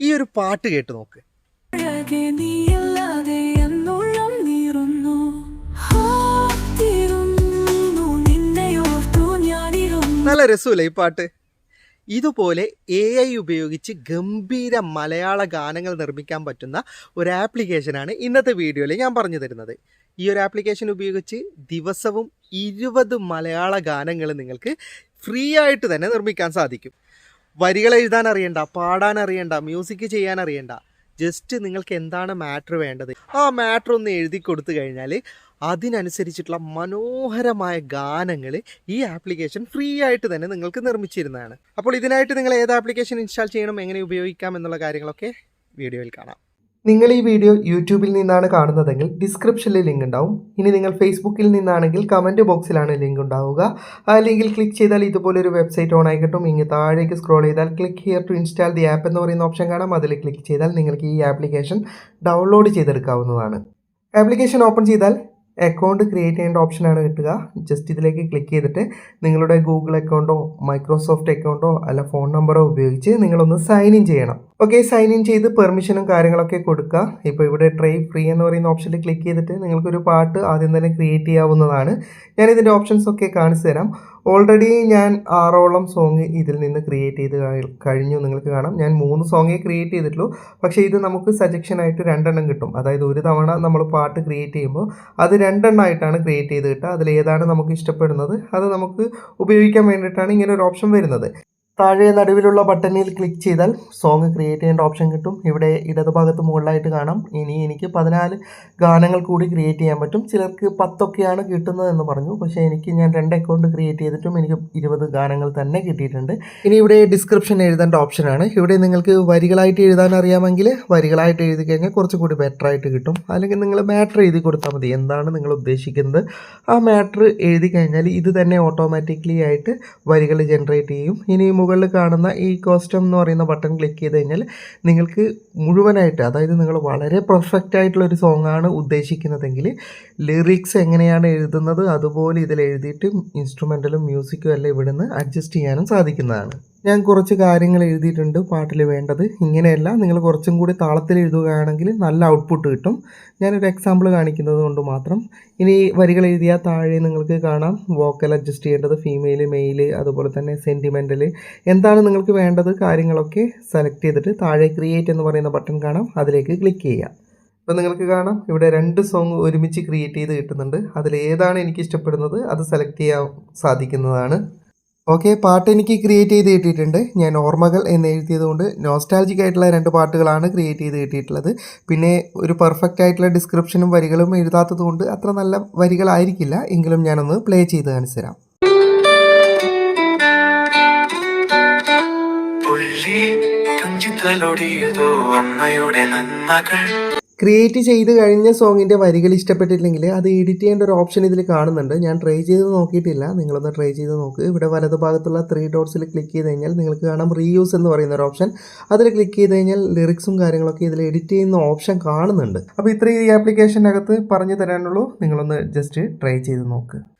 ഈ ഒരു പാട്ട് കേട്ട് നോക്ക്. നല്ല രസമില്ല ഈ പാട്ട്? ഇതുപോലെ എ ഐ ഉപയോഗിച്ച് ഗംഭീര മലയാള ഗാനങ്ങൾ നിർമ്മിക്കാൻ പറ്റുന്ന ഒരു ആപ്ലിക്കേഷനാണ് ഇന്നത്തെ വീഡിയോയിൽ ഞാൻ പറഞ്ഞു തരുന്നത്. ഈ ഒരു ആപ്ലിക്കേഷൻ ഉപയോഗിച്ച് ദിവസവും ഇരുപത് മലയാള ഗാനങ്ങൾ നിങ്ങൾക്ക് ഫ്രീ ആയിട്ട് തന്നെ നിർമ്മിക്കാൻ സാധിക്കും. വരികൾ എഴുതാൻ അറിയണ്ട പാടാൻ അറിയണ്ട മ്യൂസിക് ചെയ്യാൻ അറിയണ്ട. ജസ്റ്റ് നിങ്ങൾക്ക് എന്താണ് മാറ്റർ വേണ്ടത്? ആ മാറ്റർ ഒന്ന് എഴുതി കൊടുത്തു കഴിഞ്ഞാൽ അതിനനുസരിച്ചിട്ടുള്ള മനോഹരമായ ഗാനങ്ങൾ ഈ ആപ്ലിക്കേഷൻ ഫ്രീ ആയിട്ട് തന്നെ നിങ്ങൾക്ക് നിർമ്മിച്ചിരുന്നതാണ്. അപ്പോൾ ഇതിനായിട്ട് നിങ്ങൾ ഏത് ആപ്ലിക്കേഷൻ ഇൻസ്റ്റാൾ ചെയ്യണം എങ്ങനെ ഉപയോഗിക്കാം എന്നുള്ള കാര്യങ്ങളൊക്കെ വീഡിയോയിൽ കാണാം. നിങ്ങൾ ഈ വീഡിയോ യൂട്യൂബിൽ നിന്നാണ് കാണുന്നതെങ്കിൽ ഡിസ്ക്രിപ്ഷനിൽ ലിങ്ക് ഉണ്ടാവും. ഇനി നിങ്ങൾ ഫേസ്ബുക്കിൽ നിന്നാണെങ്കിൽ കമന്റ് ബോക്സിലാണ് ലിങ്ക് ഉണ്ടാവുക. ആ ലിങ്കിൽ ക്ലിക്ക് ചെയ്താൽ ഇതുപോലൊരു വെബ്സൈറ്റ് ഓൺ ആയി ഇങ്ങ് താഴേക്ക് സ്ക്രോൾ ചെയ്താൽ click here to install the app എന്ന് പറയുന്ന ഓപ്ഷൻ കാണാം. അതിൽ ക്ലിക്ക് ചെയ്താൽ നിങ്ങൾക്ക് ഈ ആപ്ലിക്കേഷൻ ഡൗൺലോഡ് ചെയ്തെടുക്കാവുന്നതാണ്. ആപ്ലിക്കേഷൻ ഓപ്പൺ ചെയ്താൽ അക്കൗണ്ട് ക്രിയേറ്റ് ചെയ്യേണ്ട ഓപ്ഷനാണ് കിട്ടുക. ജസ്റ്റ് ഇതിലേക്ക് ക്ലിക്ക് ചെയ്തിട്ട് നിങ്ങളുടെ ഗൂഗിൾ അക്കൗണ്ടോ മൈക്രോസോഫ്റ്റ് അക്കൗണ്ടോ അല്ല ഫോൺ നമ്പറോ ഉപയോഗിച്ച് നിങ്ങളൊന്ന് സൈൻ ഇൻ ചെയ്യണം. ഓക്കെ സൈൻ ഇൻ ചെയ്ത് പെർമിഷനും കാര്യങ്ങളൊക്കെ കൊടുക്കുക. ഇപ്പോൾ ഇവിടെ ട്രൈ ഫ്രീ എന്ന് പറയുന്ന ഓപ്ഷനിൽ ക്ലിക്ക് ചെയ്തിട്ട് നിങ്ങൾക്കൊരു പാട്ട് ആദ്യം തന്നെ ക്രിയേറ്റ് ചെയ്യാവുന്നതാണ്. ഞാൻ ഇതിന്റെ ഓപ്ഷൻസ് ഒക്കെ കാണിച്ചു തരാം. ഓൾറെഡി ഞാൻ ആറോളം സോങ് ഇതിൽ നിന്ന് ക്രിയേറ്റ് ചെയ്ത് കഴിഞ്ഞു. നിങ്ങൾക്ക് കാണാം. ഞാൻ മൂന്ന് സോങ്ങേ ക്രിയേറ്റ് ചെയ്തിട്ടുള്ളൂ. പക്ഷേ ഇത് നമുക്ക് സജഷനായിട്ട് രണ്ടെണ്ണം കിട്ടും. അതായത് ഒരു തവണ നമ്മൾ പാട്ട് ക്രിയേറ്റ് ചെയ്യുമ്പോൾ അത് രണ്ടെണ്ണമായിട്ടാണ് ക്രിയേറ്റ് ചെയ്ത് കിട്ടുക. അതിൽ ഏതാണ് നമുക്ക് ഇഷ്ടപ്പെടുന്നത്? അത് നമുക്ക് ഉപയോഗിക്കാൻ വേണ്ടിയിട്ടാണ് ഇങ്ങനെ ഒരു ഓപ്ഷൻ വരുന്നത്. താഴെ നടുവിലുള്ള ബട്ടണിൽ ക്ലിക്ക് ചെയ്താൽ സോങ് ക്രിയേറ്റ് ചെയ്യേണ്ട ഓപ്ഷൻ കിട്ടും. ഇവിടെ ഇടതുഭാഗത്ത് മുകളിലായിട്ട് കാണാം. ഇനി എനിക്ക് പതിനാല് ഗാനങ്ങൾ കൂടി ക്രിയേറ്റ് ചെയ്യാൻ പറ്റും. ചിലർക്ക് പത്തൊക്കെയാണ് കിട്ടുന്നതെന്ന് പറഞ്ഞു. പക്ഷേ എനിക്ക് ഞാൻ രണ്ട് അക്കൗണ്ട് ക്രിയേറ്റ് ചെയ്തിട്ടും എനിക്ക് ഇരുപത് ഗാനങ്ങൾ തന്നെ കിട്ടിയിട്ടുണ്ട്. ഇനി ഇവിടെ ഡിസ്ക്രിപ്ഷൻ എഴുതേണ്ട ഓപ്ഷനാണ് ഇവിടെ നിങ്ങൾക്ക് വരികളായിട്ട് എഴുതാൻ അറിയാമെങ്കിൽ വരികളായിട്ട് എഴുതി കഴിഞ്ഞാൽ കുറച്ചുകൂടി ബെറ്റർ ആയിട്ട് കിട്ടും. അല്ലെങ്കിൽ നിങ്ങൾ മാറ്റർ എഴുതി കൊടുത്താൽ മതി. എന്താണ് നിങ്ങൾ ഉദ്ദേശിക്കുന്നത്? ആ മാറ്റർ എഴുതി കഴിഞ്ഞാൽ ഇത് തന്നെ ഓട്ടോമാറ്റിക്കലി ആയിട്ട് വരികൾ ജനറേറ്റ് ചെയ്യും. ഇനി മുകളിൽ കാണുന്ന ഈ കോസ്റ്റം എന്ന് പറയുന്ന ബട്ടൺ ക്ലിക്ക് ചെയ്ത് കഴിഞ്ഞാൽ നിങ്ങൾക്ക് മുഴുവനായിട്ട് അതായത് നിങ്ങൾ വളരെ പെർഫെക്റ്റ് ആയിട്ടുള്ള ഒരു സോങ് ആണ് ഉദ്ദേശിക്കുന്നതെങ്കിൽ ലിറിക്സ് എങ്ങനെയാണ് എഴുതുന്നത് അതുപോലെ ഇതിൽ എഴുതിയിട്ട് ഇൻസ്ട്രുമെന്റലും മ്യൂസിക്കും എല്ലാം ഇവിടുന്ന് അഡ്ജസ്റ്റ് ചെയ്യാനും സാധിക്കുന്നതാണ്. ഞാൻ കുറച്ച് കാര്യങ്ങൾ എഴുതിയിട്ടുണ്ട് പാട്ടിൽ വേണ്ടത്. ഇങ്ങനെയല്ല നിങ്ങൾ കുറച്ചും കൂടി താളത്തിൽ എഴുതുകയാണെങ്കിൽ നല്ല ഔട്ട്പുട്ട് കിട്ടും. ഞാനൊരു എക്സാമ്പിൾ കാണിക്കുന്നത് കൊണ്ട് മാത്രം. ഇനി വരികൾ എഴുതിയാൽ താഴെ നിങ്ങൾക്ക് കാണാം. വോക്കൽ അഡ്ജസ്റ്റ് ചെയ്യേണ്ടത് ഫീമെയിൽ മെയിൽ അതുപോലെ തന്നെ സെന്റിമെന്റൽ എന്താണ് നിങ്ങൾക്ക് വേണ്ടത്? കാര്യങ്ങളൊക്കെ സെലക്ട് ചെയ്തിട്ട് താഴെ ക്രിയേറ്റ് എന്ന് പറയുന്ന ബട്ടൺ കാണാം. അതിലേക്ക് ക്ലിക്ക് ചെയ്യാം അപ്പോൾ നിങ്ങൾക്ക് കാണാം. ഇവിടെ രണ്ട് സോങ് ഒരുമിച്ച് ക്രിയേറ്റ് ചെയ്ത് കിട്ടുന്നുണ്ട്. അതിൽ ഏതാണ് എനിക്ക് ഇഷ്ടപ്പെടുന്നത്? അത് സെലക്ട് ചെയ്യാൻ സാധിക്കുന്നതാണ്. ഓക്കെ പാട്ട് എനിക്ക് ക്രിയേറ്റ് ചെയ്ത് കിട്ടിയിട്ടുണ്ട്. ഞാൻ ഓർമ്മകൾ എന്ന് എഴുതിയതുകൊണ്ട് നോസ്റ്റാൾജിക് ആയിട്ടുള്ള രണ്ട് പാട്ടുകളാണ് ക്രിയേറ്റ് ചെയ്ത് കിട്ടിയിട്ടുള്ളത്. പിന്നെ ഒരു പെർഫെക്റ്റ് ആയിട്ടുള്ള ഡിസ്ക്രിപ്ഷനും വരികളും എഴുതാത്തതുകൊണ്ട് അത്ര നല്ല വരികളായിരിക്കില്ല. എങ്കിലും ഞാനൊന്ന് പ്ലേ ചെയ്ത് കാണിച്ചു തരാം. അമ്മയുടെ നന്മകൾ. ക്രിയേറ്റ് ചെയ്ത് കഴിഞ്ഞ സോങ്ങിന്റെ വരികൾ ഇഷ്ടപ്പെട്ടില്ലെങ്കിൽ അത് എഡിറ്റ് ചെയ്യേണ്ട ഒരു ഓപ്ഷൻ ഇതിൽ കാണുന്നുണ്ട്. ഞാൻ ട്രൈ ചെയ്ത് നോക്കിയിട്ടില്ല. നിങ്ങളൊന്ന് ട്രൈ ചെയ്ത് നോക്ക്. ഇവിടെ വലതു ഭാഗത്തുള്ള ത്രീ ഡോട്ട്സിൽ ക്ലിക്ക് ചെയ്ത് കഴിഞ്ഞാൽ നിങ്ങൾക്ക് കാണാം റീയൂസ് എന്ന് പറയുന്ന ഒരു ഓപ്ഷൻ അതിൽ ക്ലിക്ക് ചെയ്ത് കഴിഞ്ഞാൽ ലിറിക്സും കാര്യങ്ങളൊക്കെ ഇതിൽ എഡിറ്റ് ചെയ്യുന്ന ഓപ്ഷൻ കാണുന്നുണ്ട്. അപ്പോൾ ഇത്രയും ഈ ആപ്ലിക്കേഷനകത്ത് പറഞ്ഞു തരാനുള്ളൂ. നിങ്ങളൊന്ന് ജസ്റ്റ് ട്രൈ ചെയ്ത് നോക്ക്.